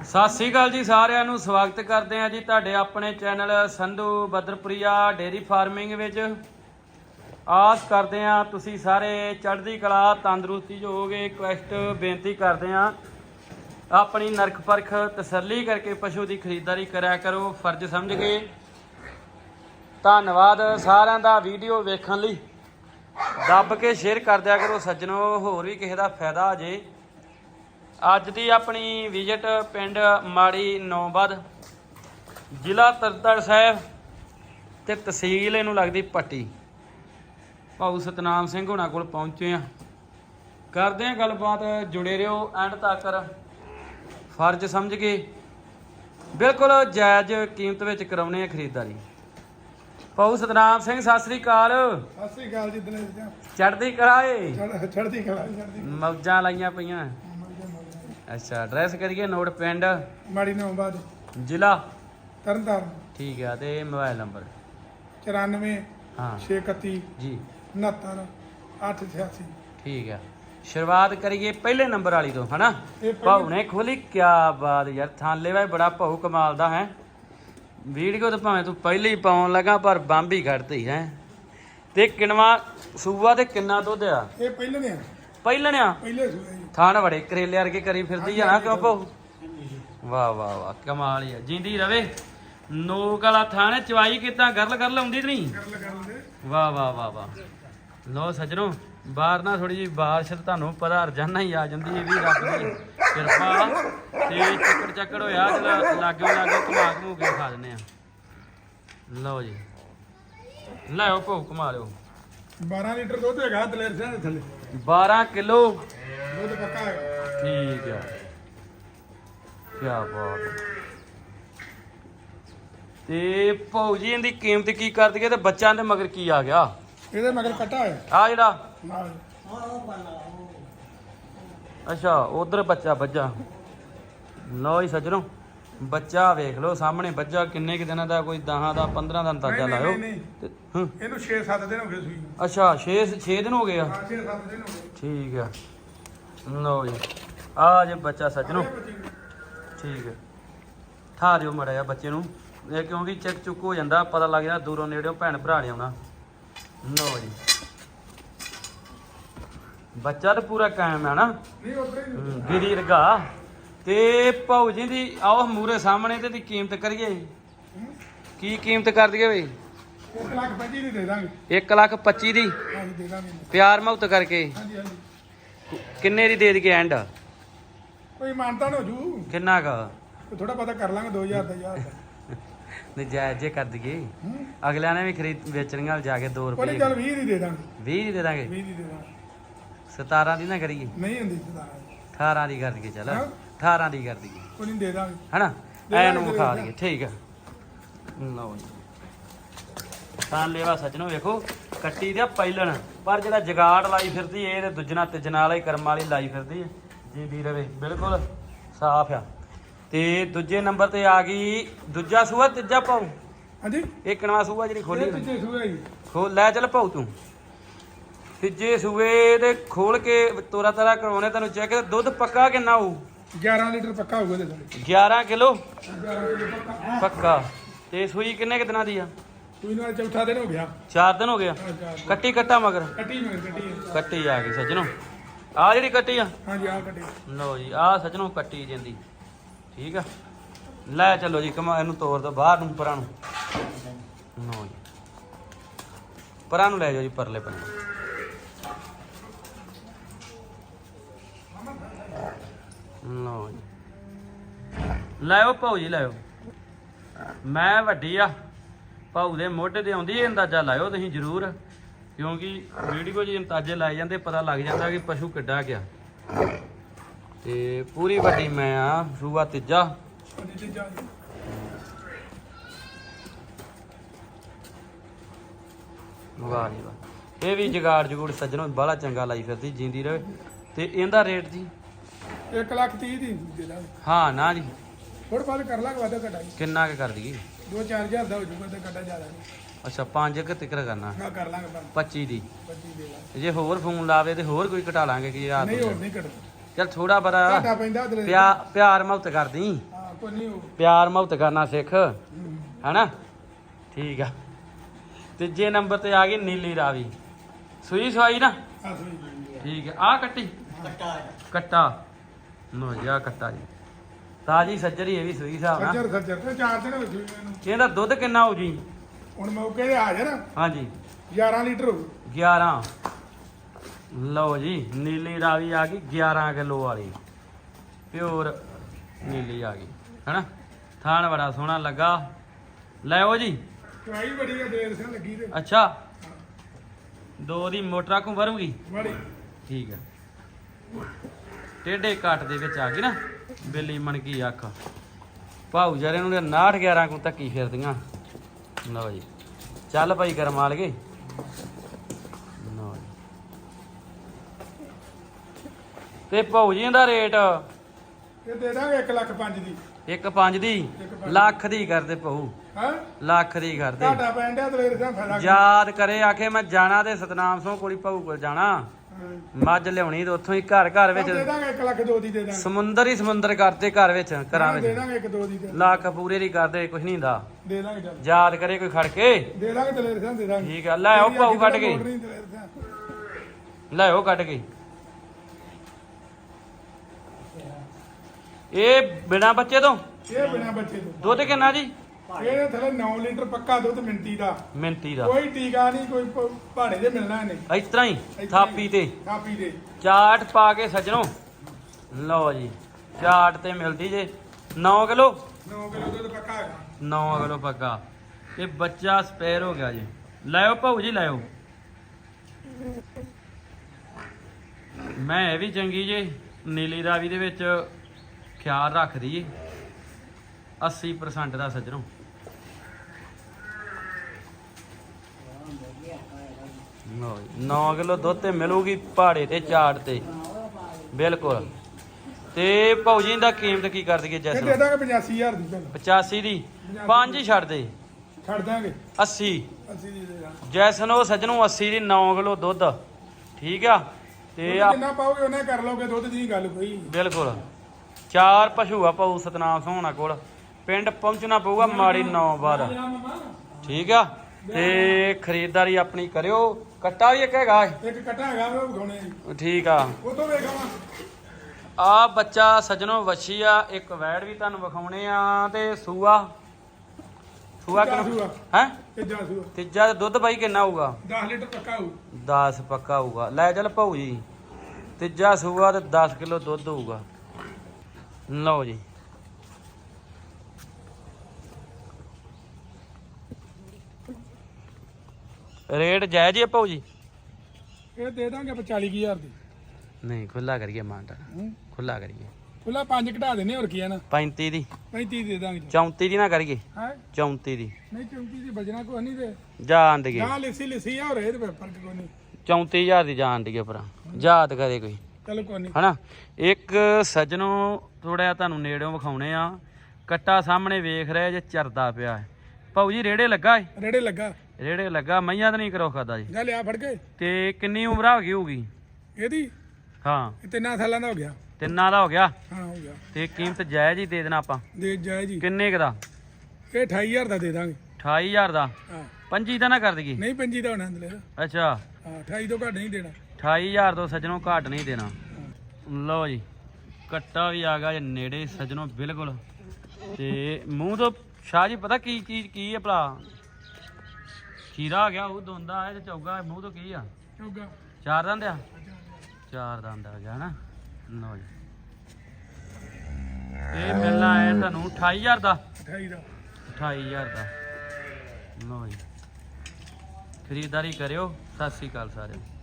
ਸਤਿ ਸ੍ਰੀ ਅਕਾਲ ਜੀ ਸਾਰਿਆਂ ਨੂੰ, ਸਵਾਗਤ ਕਰਦੇ ਹਾਂ ਜੀ ਤੁਹਾਡੇ ਆਪਣੇ channel Sandhu Badarpriya dairy farming ਵਿੱਚ। ਆਸ ਕਰਦੇ ਹਾਂ ਤੁਸੀਂ ਸਾਰੇ ਚੜ੍ਹਦੀ ਕਲਾ, ਤੰਦਰੁਸਤੀ ਜੋ ਹੋਗੇ ਕੁਐਸਟ ਬੇਨਤੀ ਕਰਦੇ ਹਾਂ। ਆਪਣੀ ਨਰਖ ਪਰਖ ਤਸੱਲੀ ਕਰਕੇ ਪਸ਼ੂ ਦੀ ਖਰੀਦਦਾਰੀ ਕਰਿਆ ਕਰੋ, ਫਰਜ਼ ਸਮਝ ਕੇ। ਧੰਨਵਾਦ ਸਾਰਿਆਂ ਦਾ ਵੀਡੀਓ ਵੇਖਣ ਲਈ। ਦੱਬ ਕੇ ਸ਼ੇਅਰ ਕਰ ਦਿਆ ਕਰੋ ਸੱਜਣੋ, ਹੋਰ ਵੀ ਕਿਸੇ ਦਾ ਫਾਇਦਾ ਆ ਜੇ ਅੱਜ ਦੀ ਆਪਣੀ ਵਿਜ਼ਿਟ ਪਿੰਡ ਮਾੜੀ ਨੌਬਦ ਜ਼ਿਲ੍ਹਾ ਤਰਨਤਾਰਨ ਸਾਹਿਬ ਤੇ ਤਹਿਸੀਲ ਇਹਨੂੰ ਲੱਗਦੀ ਪੱਟੀ। ਭਾਊ ਸਤਨਾਮ ਸਿੰਘ ਹੋਣਾ ਕੋਲ ਪਹੁੰਚੇ ਆ ਕਰਦੇ ਆ ਗੱਲਬਾਤ ਜੁੜੇ ਰਹੋ ਐਂਡ ਤੱਕ। ਫਰਜ਼ ਸਮਝ ਕੇ। ਬਿਲਕੁਲ ਜਾਇਜ਼ ਕੀਮਤ ਵਿੱਚ ਕਰਾਉਣੇ ਆ ਖਰੀਦਦਾਰੀ। ਭਾਊ ਸਤਨਾਮ ਸਿੰਘ ਸਤਿ ਸ੍ਰੀ ਅਕਾਲ। ਸਤਿ ਸ੍ਰੀ ਅਕਾਲ ਜੀ ਦਿਨੇਸ਼ ਜੀ। ਚੜ੍ਹਦੀ ਕਰਾਏ ਚੜ੍ਹ- ਚੜ੍ਹਦੀ ਚੜ੍ਹਦੀ ਮੌਜਾਂ ਲਾਈਆਂ ਪਈਆਂ। ਅੱਛਾ ਐਡਰੈਸ ਕਰੀਏ ਨੋਟ ਪਿੰਡ? ਮਾੜੀ ਨੌ ਬਾਦ। ਜ਼ਿਲ੍ਹਾ? ਤਰਨਤਾਰਨ। ਠੀਕ ਆ ਤੇ ਮੋਬਾਈਲ ਨੰਬਰ 94 ਹਾਂ। 631 ਜੀ। 69 886 ਠੀਕ ਆ। ਸ਼ੁਰੂਆਤ ਕਰੀਏ ਪਹਿਲੇ ਨੰਬਰ ਵਾਲੀ ਤੋਂ ਹਨਾ? ਭਾਉ ਨੇ ਖੋਲੀ ਕਿਆ ਬਾਤ ਯਾਰ ਥਾਲੇ ਵਾ ਬੜਾ ਭਾਉ ਕਮਾਲ ਦਾ ਹੈ? ਵੀਡੀਓ ਤਾਂ ਭਾਵੇਂ ਤੂੰ ਪਹਿਲੇ ਹੀ ਪਾਉਣ ਲੱਗਾ ਪਰ ਬੰਬ ਹੀ ਕੱਢਤੀ ਹੈ? ਤੇ ਕਿਨਵਾ ਸੂਆ ਤੇ ਕਿੰਨਾ ਦੁੱਧ ਆ? ਇਹ ਪਹਿਲੇ ਨੇ ਆ, ਪਹਿਲਣਿਆ? ਪਹਿਲੇ ਜੀ। ਥਾਣ ਬੜੇ ਕਰੇਲੇ ਵਰਗੇ ਕਰੀ ਫਿਰਦੀ ਜਾਣਾ ਕਿਉਂ ਭਾਉ ਵਾਹ ਵਾਹ ਵਾਹ ਕਮਾਲ ਹੀ ਆ। ਜਿੰਦੀ ਰਵੇ। ਨੋਕ ਵਾਲਾ ਥਾਣੇ ਚਵਾਈ ਕਿਤਾ ਗਰਲ ਗਰਲ ਆਉਂਦੀ ਨਹੀਂ? ਵਾਹ ਵਾਹ ਵਾਹ ਵਾਹ। ਲੋ ਸੱਜਣੋ ਬਾਹਰ ਨਾ ਥੋੜੀ ਜੀ ਬਾਰਿਸ਼ ਤੁਹਾਨੂੰ ਪਤਾ ਰਜਾਨਾ ਹੀ ਆ ਜਾਂਦੀ ਹੈ ਵੀ ਰੱਬ ਦੀ ਕਿਰਪਾ ਤੇ ਚੱਕਰ ਚੱਕਰ ਹੋਇਆ ਜਿਹੜਾ ਲਾਗੇ ਲਾਗੇ ਘੁਮਾ ਘਮੂ ਕੇ ਖਾ ਦਿੰਦੇ ਆ। ਲਓ ਜੀ। ਲੈਓ ਭੋ ਘੁਮਾ ਲਿਓ। 12 ਲੀਟਰ ਦੁੱਧ ਹੈਗਾ ਦਲੇਰ ਸਿੰਘ ਦੇ ਥੱਲੇ। 12 ਕਿਲੋ। ਦੁੱਧ ਪੱਕਾ ਹੈਗਾ। ਠੀਕ ਆ। ਕੀ ਬਾਤ ਹੈ। ਤੇ ਭੌ ਜੀ ਇਹਦੀ ਕੀਮਤ ਕੀ ਕਰ ਦਈਏ ਤੇ ਬੱਚਿਆਂ ਦੇ ਮਗਰ ਕੀ ਆ ਗਿਆ? ਇਹਦੇ ਮਗਰ ਕੱਟਾ ਹੈ। ਆ ਜਿਹੜਾ? ਨਾਲ। ਅੱਛਾ ਉਧਰ ਬੱਚਾ ਬੱਜਾ ਲਓ ਜੀ ਸੱਜਣੋ। ਬੱਚਾ ਵੇਖ ਲਓ ਸਾਹਮਣੇ ਬੱਚਾ ਕਿੰਨੇ ਕਿ ਦਿਨਾਂ ਦਾ ਕੋਈ 10 ਦਾ 15 ਦਾ ਅੰਦਾਜ਼ਾ ਲਾਇਓ। ਨਹੀਂ, ਤੇ ਹੂੰ। ਇਹਨੂੰ 6-7 ਦਿਨ ਹੋ ਗਏ ਸੂਈ ਨੂੰ। ਅੱਛਾ 6 6 ਦਿਨ ਹੋ ਗਏ ਆ? ਹਾਂ 6-7 ਦਿਨ ਹੋ ਗਏ। ਠੀਕ ਆ। ਲਓ ਜੀ। ਆ ਜੇ ਬੱਚਾ ਸੱਜਣੋ। ਠੀਕ ਹੈ ਠਾ ਦਿਓ ਮੜਾ ਜਾ ਬੱਚੇ ਨੂੰ। ਇਹ ਕਿਉਂਕਿ ਚੱਕ ਚੁੱਕ ਹੋ ਜਾਂਦਾ ਪਤਾ ਲੱਗ ਜਾਂਦਾ ਦੂਰੋਂ ਨੇੜਿਓਂ ਭੈਣ ਭਰਾ ਨੇ ਆਉਣਾ। ਲਓ ਜੀ। ਬੱਚਾ ਤਾਂ ਪੂਰਾ ਕਾਇਮ ਹੈ ਨਾ। ਨਹੀਂ ਉਧਰ ਹੀ ਹਮ, ਗਿਰੀ ਰਗਾ। ਤੇ ਭਾਊ ਜੀ ਦੀ ਆਓ ਮੂਰੇ ਸਾਹਮਣੇ ਤੇ ਦੀ ਕੀਮਤ ਕਰੀਏ। ਕੀ ਕੀਮਤ ਕਰ ਦਈਏ ਬਈ? 1 ਲੱਖ 25 ਦੀ ਦੇ ਦਾਂਗੇ। 1 ਲੱਖ 25 ਦੀ? ਹਾਂਜੀ ਦੇ ਦਾਂਗੇ। ਪਿਆਰ ਮੁਹੱਬਤ ਕਰਕੇ। ਹਾਂਜੀ ਹਾਂਜੀ। ਕਿੰਨੇ ਦੀ ਦੇ ਦਈਏ ਐਂਡ ਕੋਈ ਮਾਨਤਾ ਨਾ ਹੋ ਜੂ। ਕਿੰਨਾ ਕ? ਥੋੜਾ ਪਤਾ ਕਰ ਲਾਂਗੇ 2000 ਦਾ ਯਾਰ ਨਜਾਇਜ਼ ਜੇ ਕਰ ਦਈਏ। ਅਗਲਿਆਂ ਨੇ ਵੀ ਖਰੀਦ ਵੇਚਣੀਆਂ ਜਾ ਕੇ 2 ਕੋਈ ਰੁਪਏ ਚੱਲ 20 ਦੀ ਦੇ ਦਾਂਗੇ। 20 ਦੀ ਦੇ ਦਾਂਗੇ? 20 ਦੀ ਦੇ ਦਾਂਗੇ। 17 ਦੀ ਨਾ ਕਰੀਏ। ਨਹੀਂ ਹੁੰਦੀ ਸਦਾ 18 ਦੀ ਕਰ ਦਈਏ ਚਲ। ਹਾਂ। 18 ਦੀ ਕਰ ਦਈਏ। ਕੋਈ ਨਹੀਂ ਦੇ ਦਾਂਗੇ। ਹਨਾ? ਐ ਨੂੰ ਵਿਖਾ। ਦਈਏ ਠੀਕ ਆ। ਲਓ ਜੀ। ਤਾਂ ਲੈਵਾ ਸੱਜਣੋ ਵੇਖੋ ਕੱਟੀ ਦਾ ਪੈਲਣ ਪਰ ਜਿਹੜਾ ਜਗਾੜ ਲਾਈ ਫਿਰਦੀ ਇਹ ਤੇ ਦੁੱਜਣਾ ਤਿਜਣਾ ਵਾਲਾ ਕਰਮ ਵਾਲੀ ਲਾਈ ਫਿਰਦੀ ਹੈ ਜਿੰਦੀ ਰਵੇ ਬਿਲਕੁਲ ਸਾਫ਼ ਆ। ਤੇ ਦੂਜੇ ਨੰਬਰ ਤੇ ਆ ਗਈ ਦੂਜਾ ਸੂਆ ਤੀਜਾ ਪਾਉ। ਹਾਂਜੀ। ਇਹ ਕਿਣਵਾ ਸੂਆ ਜਿਹੜੀ ਖੋਲੀ ਪਿੱਛੇ ਸੂਏ ਜੀ। ਖੋਲ ਲੈ ਚੱਲ ਪਾਉ ਤੂੰ। ਤੀਜੇ ਸੂਏ ਦੇ ਖੋਲ ਕੇ ਤੋਰਾ ਤਾਰਾ ਕਰਵਾਉਣੇ ਤੈਨੂੰ ਚੈੱਕ ਦੁੱਧ ਪੱਕਾ ਕਿੰਨਾ ਹੋਊ? 11 ਲੀਟਰ ਪੱਕਾ ਹੋਊਗਾ ਇਹਦੇ ਥੱਲੇ 11 ਕਿਲੋ? 11 ਲੀਟਰ ਪੱਕਾ। ਪੱਕਾ। ਤੇ ਸੂਈ ਕਿੰਨੇ ਕਿ ਦਿਨਾਂ ਦੀ ਆ? ਕੋਈ ਨਾਲ ਚੌਥਾ ਦਿਨ ਹੋ ਗਿਆ। 4 ਦਿਨ ਹੋ ਗਿਆ। ਕੱਟੀ ਕੱਟਾ ਮਗਰ? ਕੱਟੀ ਮਗਰ ਕੱਟੀ। ਕੱਟੀ ਆ ਗਈ ਸੱਜਣੋ। ਆ ਜਿਹੜੀ ਕੱਟੀ ਆ? ਹਾਂਜੀ ਆਹ ਕੱਟੀ। ਲਓ ਜੀ ਆ ਸੱਜਣੋ ਕੱਟੀ ਜਾਂਦੀ। ਠੀਕ ਆ? ਲੈ ਚੱਲੋ ਜੀ ਕਮਾ ਇਹਨੂੰ ਤੋੜ ਦੋ ਬਾਹਰ ਨੂੰ ਪਰਾਂ ਨੂੰ। ਲਓ ਜੀ। ਪਰਾਂ ਨੂੰ ਲੈ ਜਾਓ ਜੀ ਪਰਲੇ ਪੰਨੇ ਲਓ ਜੀ। ਲੈਓ ਭਾਊ ਜੀ ਲੈਓ ਮੈਂ ਵੱਡੀ ਆ। ਭਾਊ ਦੇ ਮੋਢੇ ਤੇ ਆਉਂਦੀ ਇਹ ਅੰਦਾਜ਼ਾ, ਲਾਇਓ ਤੁਸੀਂ ਜ਼ਰੂਰ। ਕਿਉਂਕਿ ਵੀਡੀਓ ਜੀ ਅੰਦਾਜ਼ੇ ਲਾਏ ਜਾਂਦੇ, ਪਤਾ ਲੱਗ ਜਾਂਦਾ ਕਿ ਪਸ਼ੂ ਕਿੱਡਾ ਗਿਆ। ਤੇ ਪੂਰੀ ਵੱਡੀ ਮੈਂ ਆ, ਸੂਆ ਤੀਜਾ। ਜੀ। ਵਾਹ ਜੀ ਵਾਹ। ਇਹ ਵੀ ਜਗਾੜ ਜਗੂੜ ਸੱਜਣੋਂ ਬਾਹਲਾ ਚੰਗਾ ਲਾਈ ਫਿਰਦੀ, ਜਿੰਦੀ ਰਹੇ। ਤੇ ਇਹਦਾ ਰੇਟ ਜੀ? ਇੱਕ ਲੱਖ 30 ਦੀ ਦੇ। ਦਾਂਗੇ ਹਾਂ ਨਾ ਜੀ। ਥੋੜਾ ਬਾਅਦ ਕਰ ਲਾਂਗੇ ਵਾਦਾ ਘਟਾ ਜੀ। ਕਿੰਨਾ ਕੁ ਕਰ ਦਈਏ? 2-4000 ਦਾ ਹੋ ਜਾਊਗਾ ਤੇ ਘਟਾ ਜ਼ਿਆਦਾ ਨਹੀਂ। ਅੱਛਾ 5 ਕਿ ਤਿਕਰ ਕਰਨਾ। ਨਾ ਕਰ ਲਾਂਗੇ ਬੰਦ 25 ਦੀ। 25 ਦੇ ਲਾਂਗੇ। ਜੇ ਹੋਰ ਫੋਨ ਲਾਵੇ ਤੇ ਹੋਰ ਕੋਈ ਘਟਾ ਲਾਂਗੇ ਕਿ ਰਾਤ ਨਹੀਂ ਹੋਰ ਨਹੀਂ ਘਟਦਾ ਚਲ ਥੋੜਾ ਬੜਾ ਘਾਟਾ ਪੈਂਦਾ ਉਹਦੇ ਪਿਆ ਪਿਆਰ ਮੁਹੱਬਤ ਕਰਦੀ। ਕੋਈ ਨਹੀਂ ਉਹ ਪਿਆਰ ਮੁਹੱਬਤ ਕਰਨਾ ਸਿੱਖ। ਹੈਨਾ? ਠੀਕ ਆ। ਤੀਜੇ ਨੰਬਰ ਤੇ ਆ ਗਈ ਨੀਲੀ ਰਾਵੀ। ਸੂਈ ਸਵਾਈ ਨਾ? ਆ ਸੋਈ ਠੀਕ ਹੈ ਆ ਕੱਟੀ। ਕੱਟਾ। ਨੋ ਜਾ ਕੱਟਾ ਜੀ। ਤਾਜੀ ਸੱਜਰੀ ਇਹ ਵੀ ਸੂਈ ਹਿਸਾਬ ਨਾਲ। ਸੱਜਰ ਸੱਜਰ ਤੇ ਚਾਰ ਦਿਨ ਹੋ ਗਏ ਇਹਨੂੰ। ਇਹਦਾ ਦੁੱਧ ਕਿੰਨਾ ਹੋ ਜੀ? ਹੁਣ ਮੌਕੇ ਤੇ ਹਾਜ਼ਰ ਹਾਂਜੀ। 11 ਲੀਟਰ ਹੋ 11 ਲਓ ਜੀ ਨੀਲੀ ਰਾਵੀ ਆ ਗਈ 11 ਕਿਲੋ ਵਾਲੀ। ਪਿਓਰ ਨੀਲੀ ਆ ਗਈ ਹੈਨਾ? ਥਾਣ ਬੜਾ ਸੋਹਣਾ ਲੱਗਾ। ਲੈਓ ਜੀ। ਚਵਾਈ ਬੜੀ ਆ ਦੇਰ ਸੇ ਲੱਗੀ ਤੇ। ਅੱਛਾ। ਦੋ ਦੀ ਮੋਟਰਾਂ ਕੋ ਬੜੀ। ਠੀਕ ਹੈ ਟੇਡੇ ਕੱਟ ਦੇ ਵਿੱਚ ਆ ਗਈ ਨਾ ਬਿੱਲੀ ਮਣਕੀ ਅੱਖ। ਭਾਊ ਜਰੇ ਨੂੰ 69 11 ਕੋ ਧੱਕੀ ਫਿਰਦੀਆਂ। ਲਓ ਜੀ ਚੱਲ ਭਾਈ ਲਓ ਜੀ। ਤੇ ਭਾਊ ਜੀ ਦਾ ਰੇਟ? ਇਹ ਦੇ ਦਾਂਗੇ 1 ਲੱਖ 5 ਦੀ। ਇੱਕ ਦੀ? ਲੱਖ ਦੀ ਕਰਦੇ ਭਾਊ। ਹਾਂ? ਲੱਖ ਦੀ ਕਰਦੇ। ਘਾਟਾ ਪੈਣ ਡਿਆ ਦਲੇਰ ਸਿੰਘ ਕੀ? ਯਾਦ ਕਰੇ ਆਖੇ ਮੈਂ ਜਾਣਾ ਤੇ ਸਤਨਾਮ ਸਿੰਘ ਕੋਲੀ ਭਾਊ ਕੋਲ ਜਾਣਾ। ਮੱਝ ਲਿਆਉਣੀ ਤੇ ਉੱਥੋਂ ਹੀ ਘਰ ਘਰ ਦੇ ਵਿੱਚ ਦਾਂਗੇ 1 ਲੱਖ 2 ਦੀ ਦੇ ਦਾਂਗੇ। ਸਮੁੰਦਰ ਹੀ ਸਮੁੰਦਰ ਕਰਦੇ ਘਰ ਵਿੱਚ ਘਰਾਂ ਦੇ ਵਿੱਚ ਦਾਂਗੇ 1 2 ਦੀ ਦੇ ਲੱਖ ਪੂਰੇ ਦੀ ਕਰਦੇ ਕੁਝ ਨਹੀਂ ਹੁੰਦਾ। ਦੇ ਦਾਂਗੇ ਚੱਲ। ਯਾਦ ਕਰੇ ਕੋਈ ਖੜ ਕੇ। ਦੇ ਦਾਂਗੇ ਦਲੇਰ ਸਿੰਘ ਦੇ ਦਾਂਗੇ। ਠੀਕ ਆ ਲੈ ਭਾਊ ਅੱਜ ਕੱਢ ਦੀ ਕੇ। ਲੈ ਆਓ ਕੱਢ ਕੇ। ਇਹ ਬਿਨਾ ਬੱਚੇ ਤੋਂ? ਇਹ ਬਿਨਾ ਬੱਚੇ ਤੋਂ। ਦੁੱਧ ਕਿੰਨਾ ਜੀ? ਇਹਦੇ ਥੱਲੇ 9 ਲੀਟਰ ਪੱਕਾ ਦੁੱਧ ਮਿੰਟੀ ਦਾ। ਮਿੰਤੀ ਦਾ। ਕੋਈ ਟੀਕਾ ਨਹੀਂ ਕੋਈ ਪ- ਭਾੜੇ ਦੇ ਮਿਲਣਾ ਨਹੀਂ ਇਸ ਤਰ੍ਹਾਂ ਹੀ ਥਾਪੀ ਤੇ। ਕਾਪੀ ਦੇ ਚਾਟ ਪਾ ਕੇ ਸੱਜਣੋ। ਲਓ ਜੀ ਚਾਟ ਤੇ ਮਿਲਦੀ ਜੇ। 9 ਕਿਲੋ? 9 ਕਿਲੋ ਦੁੱਧ ਪੱਕਾ ਹੈਗਾ। 9 ਕਿਲੋ ਪੱਕਾ। ਇਹ ਬੱਚਾ ਸਪੇਅਰ ਹੋ ਗਿਆ ਜੀ। ਲਾਇਓ ਭਾਊ ਜੀ ਲਾਇਓ। ਮੈਂ ਇਹ ਵੀ ਚੰਗੀ ਜੇ ਨੀਲੀ ਰਾਵੀ ਦੇ ਵਿੱਚ ਖਿਆਲ ਰੱਖਦੀ ਏ 80% ਦਾ ਸੱਜਣੋ ਲਓ ਜੀ, 9 ਕਿਲੋ ਦੁੱਧ ਤੇ ਮਿਲੂਗੀ ਪਹਾੜੇ ਤੇ ਚਾਟ ਤੇ। ਬਿਲਕੁਲ। ਤੇ ਭਾਊ ਜੀ ਦਾ ਕੀਮਤ ਕੀ ਕਰ ਦਈਏ ਜੈਸਨ ਦੇ ਦਾਂਗੇ 85000 ਦੀ ਭੈਣ 85 ਦੀ? ਪੰਜ ਹੀ ਛੱਡ ਦੇ। ਛੱਡ ਦਾਂਗੇ। 80 ਅਸੀਂ ਦੀ ਦੇ ਜੈਸਨ ਉਹ ਸੱਜਣੋਂ 80 ਦੀ 9 ਕਿਲੋ ਦੁੱਧ। ਠੀਕ ਆ? ਤੇ ਆ ਜਿੰਨਾ ਪਾਓਗੇ ਉਹਨੇ ਕਰ ਲਓਗੇ ਦੁੱਧ ਦੀ ਗੱਲ ਕੋਈ ਬਿਲਕੁਲ। ਚਾਰ ਪਸ਼ੂ ਆ ਪਾਉ ਸਤਨਾਮ ਸੋਹਣਾ ਕੋਲ। ਪਿੰਡ ਪਹੁੰਚਣਾ ਪਊਗਾ ਮਾੜੀ 9 ਬਾਰ ਠੀਕ ਆ? ਤੇ ਖਰੀਦਦਾਰੀ ਆਪਣੀ ਕਰਿਓ। ਕੱਟਾ ਵੀ ਇੱਕ ਹੈਗਾ। ਇੱਕ ਕਟਾ ਹੈਗਾ ਉਹ ਵਿਖਾਉਣੇ ਆ ਜੀ। ਠੀਕ ਆ। ਉਹ ਤੋਂ ਵੇਖਾਵਾਂ ਆ ਬੱਚਾ ਸੱਜਣੋਂ ਵੱਛੀ ਆ ਇੱਕ ਵੈੜ ਵੀ ਤੁਹਾਨੂੰ ਵਿਖਾਉਣੇ ਆ ਤੇ ਸੂਆ। ਸੂਆ ਕਿੰਨਾ ਸੂਆ। ਹੈ? ਤੇ ਜਾ ਸੂ ਤੀਜਾ ਦੁੱਧ ਬਾਈ ਕਿੰਨਾ ਹੋਊਗਾ? 10 ਲੀਟਰ ਪੱਕਾ ਹੋਊ। 10 ਪੱਕਾ ਹੋਊਗਾ। ਲੈ ਚੱਲ ਭਾਊ ਜੀ। ਤੀਜਾ ਸੂਆ ਤੇ 10 ਕਿਲੋ ਦੁੱਧ ਹੋਊਗਾ। ਲਓ ਜੀ। ਰੇਟ ਜਾਇਜ਼ ਹੀ ਆ ਜੀ? ਇਹ ਦੇ ਦਾਂਗੇ 45000 ਦੀ। ਨਹੀਂ ਖੁੱਲਾ ਕਰੀਏ ਮਾਂਟਾ ਹੂੰ। ਖੁੱਲਾ ਕਰੀਏ। ਖੁੱਲਾ ਪੰਜ ਘਟਾ ਦੇਣੇ ਹੋਰ ਕੀ ਆ ਨਾ? 35 ਦੀ। 35 ਦੇ ਦਾਂਗੇ। 34 ਦੀ ਨਾ ਕਰੀਏ। ਹੈ? 34 ਦੀ। ਨਹੀਂ ਚੌਂਕੀ ਦੀ ਬਜਣਾ ਕੋਈ ਨਹੀਂ ਤੇ। ਜਾਣ ਦੇਗੇ ਗਾਂ ਲਿਸੀ ਲਿਸੀ ਆ ਹੋ ਰਹੇ ਤੇ ਫ਼ਰਕ ਕੋਈ ਨਹੀਂ। 34000 ਦੀ ਜਾਣ ਦੇਗੇ ਭਰਾ। ਯਾਦ ਕਰੇ ਕੋਈ। ਚਲੋ ਕੋਈ ਨਹੀਂ। ਹਨਾ? ਇੱਕ ਸੱਜਣੋਂ ਥੋੜਾ ਤੁਹਾਨੂੰ ਨੇੜਿਓਂ ਵਿਖਾਉਣੇ ਆ। ਕੱਟਾ ਸਾਹਮਣੇ ਵੇਖ ਰਿਹਾ ਜੇ ਚਰਦਾ ਪਿਆ ਹੈ। ਭਾਊ ਜੀ ਰੇੜੇ ਲੱਗਾ ਏ? ਰੇੜੇ ਲੱਗਾ। ਰੇੜੇ ਲੱਗਾ ਮਈਆਂ ਤਾਂ ਨਹੀਂ ਕਰੋ ਖਾਦਾ ਜੀ। ਜਾ ਲਿਆ ਫੜ ਕੇ। ਤੇ ਕਿੰਨੀ ਉਮਰ ਹੋ ਗਈ ਹੋਊਗੀ? ਇਹਦੀ? ਹਾਂ। ਇਹ ਤਿੰਨਾਂ ਸਾਲਾਂ ਦਾ ਹੋ ਗਿਆ। ਤਿੰਨਾਂ ਦਾ ਹੋ ਗਿਆ? ਹਾਂ ਹੋ ਗਿਆ। ਤੇ ਕੀਮਤ ਜਾਇਜ਼ ਹੀ ਦੇ ਦੇਣਾ ਆਪਾਂ? ਦੇ ਜਾਏ ਜੀ ਕਿੰਨੇ ਕੁ ਦਾ? ਇਹ 28000 ਦਾ ਦੇ ਦਾਂਗੇ। 28000 ਦਾ? ਹਾਂ। ਪੰਜੀ ਦਾ ਨਾ ਕਰ ਦਈਏ। ਨਹੀਂ ਪੰਜੀ ਦਾ ਹੋਣਾ ਅੰਦਲੇ ਅੱਛਾ। ਹਾਂ 28 ਤੋਂ ਘੱਟ ਨਹੀਂ ਦੇਣਾ। 28000 ਤੋਂ ਸੱਜਣੋਂ ਘੱਟ ਨਹੀਂ ਦੇਣਾ। ਲਓ ਜੀ ਕੱਟਾ ਵੀ ਆ ਗਿਆ ਜੇ ਨੇੜੇ ਸੱਜਣੋਂ ਬਿਲਕੁਲ। ਤੇ ਮੂੰਹ ਤੋਂ ਸ਼ਾਹ ਜੀ ਪਤਾ ਕੀ ਚੀਜ਼ ਕੀ ਹੈ ਭਲਾ? ਖੀਰਾ ਆ ਗਿਆ ਉਹ ਦੋਂਦਾ ਹੈ ਤੇ ਚੌਗਾ ਮੂੰਹ ਤੋਂ ਕੀ ਆ? ਚੌਗਾ। ਚਾਰ ਦੰਦ ਆ? ਚਾਰ ਦੰਦ। ਆ ਗਿਆ ਨਾ। ਲਓ ਜੀ। ਇਹ ਮਿਲਣਾ ਹੈ ਤੁਹਾਨੂੰ 28000 ਦਾ। 28 ਦਾ। 28000 ਦਾ। ਲਓ ਜੀ। ਖਰੀਦਦਾਰੀ ਕਰਿਓ। ਸਤਿ ਸ੍ਰੀ ਅਕਾਲ ਸਾਰਿਆਂ ਨੂੰ।